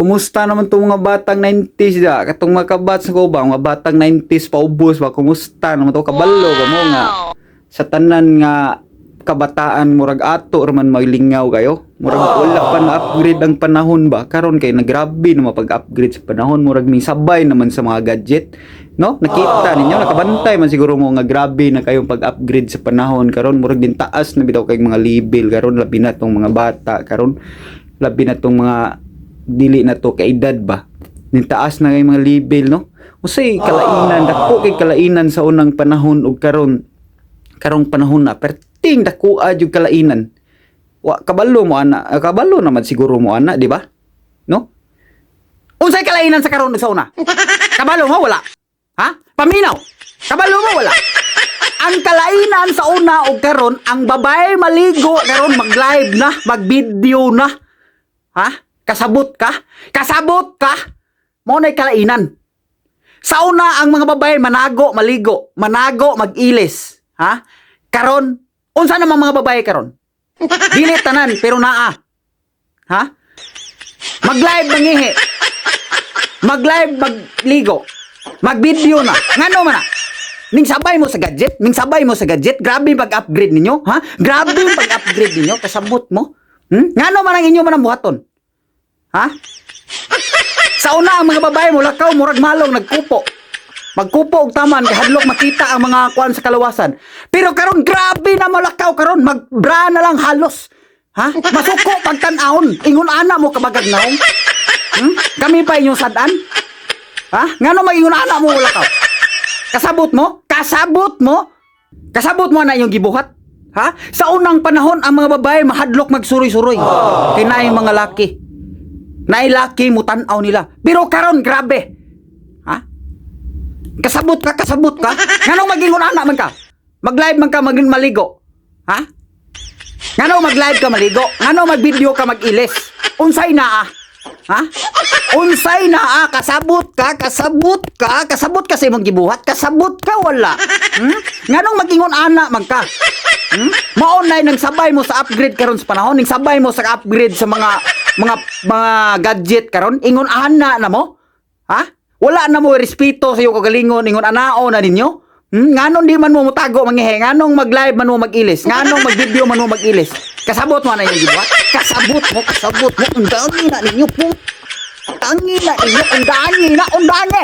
Kumusta naman tong mga batang 90s da? Katong mga kabats ko ba, mga batang 90s paubos ba? Kumusta naman to? Kabalo ka mo nga. Sa tanan nga kabataan murag ato raman maglingaw kayo. Murag wala pa na upgrade ang panahon ba? Karon kay nagrabe na mapag-upgrade sa panahon, murag may sabay naman sa mga gadget. No? Nakita ninyo, nakabantay man siguro mo nga grabe na kayong pag-upgrade sa panahon karon murag din taas na bitaw kay mga level karon labi na tong mga bata karon labi na tong mga dili na to kay edad ba? Nin taas na kay mga level no? Usay kalainan dako kay kalainan sa unang panahon ug karon karong panahon na. Perting dako yung kalainan. Wa kabalo mo ana ah, kabalo naman siguro mo ana di ba? No? Unsay kalainan sa karon sa una? Kabalo mo wala. Ha? Paminaw. Kabalo mo wala. Ang kalainan sa una ug karon ang babae maligo karon mag-live na mag-video na. Ha kasabot ka? Kasabot ka? Mo na kalainan. Sa una ang mga babae manago maligo manago mag-ilis ha? Karon. Unsa naman mga babae karon? Dili tanan pero naa. Ha? Mag-live mangihi mag-live magligo. Mag-video na. Ngano man na? Ning sabay mo sa gadget, ning sabay mo sa gadget, grabe pag-upgrade ninyo, ha? Grabe yung pag-upgrade ninyo, kasabot mo. Hmm? Ngano man ang inyo man ang buhaton? Ha? Sa una ang mga babae mo lakaw murag malong nagkupo. Magkupo og taman kay hadlok makita ang mga kuan sa kalawasan. Pero karon grabe na malakaw karon magbra na lang halos. Ha? Masuko pagtan-ahon, ingon ana mo kabagag naong. Hmm? Kami pa inyong sadan? Ha? Ngano magingon ana mo lakaw? Kasabot mo? Kasabot mo? Kasabot mo na yung gibuhat? Ha? Sa unang panahon, ang mga babae mahadlok magsuroy-suroy. Kay na yung mga laki. Na laki mo tanaw nila. Pero karon grabe. Ha? Kasabot ka, kasabot ka. Nganong maging anak man ka? Mag-live man ka, maging maligo. Ha? Ngano mag-live ka maligo? Ngano mag-video ka mag-ilis? Unsay naa? Ha? Unsay naa? Kasabot ka, kasabot ka, kasabot ka sa imong gibuhat, kasabot ka wala. Hmm? Nganong magingon ana man ka? Hmm? Maonay nang sabay mo sa upgrade karon sa panahon, ning sabay mo sa upgrade sa mga mga mga gadget karon, ingon ana na mo? Ha? Wala na mo respeto sa iyo kagalingon, ingon anao na ninyo? Hmm? Nganong di man mo mutago mangihe? Nganong mag-live man mo mag-ilis? Nganong mag-video man mo mag-ilis? Kasabot mo na yung gibuhat? Kasabot mo, kasabot mo. Ang dami na ninyo po. Tangi na ninyo, ang dami na, ang dami.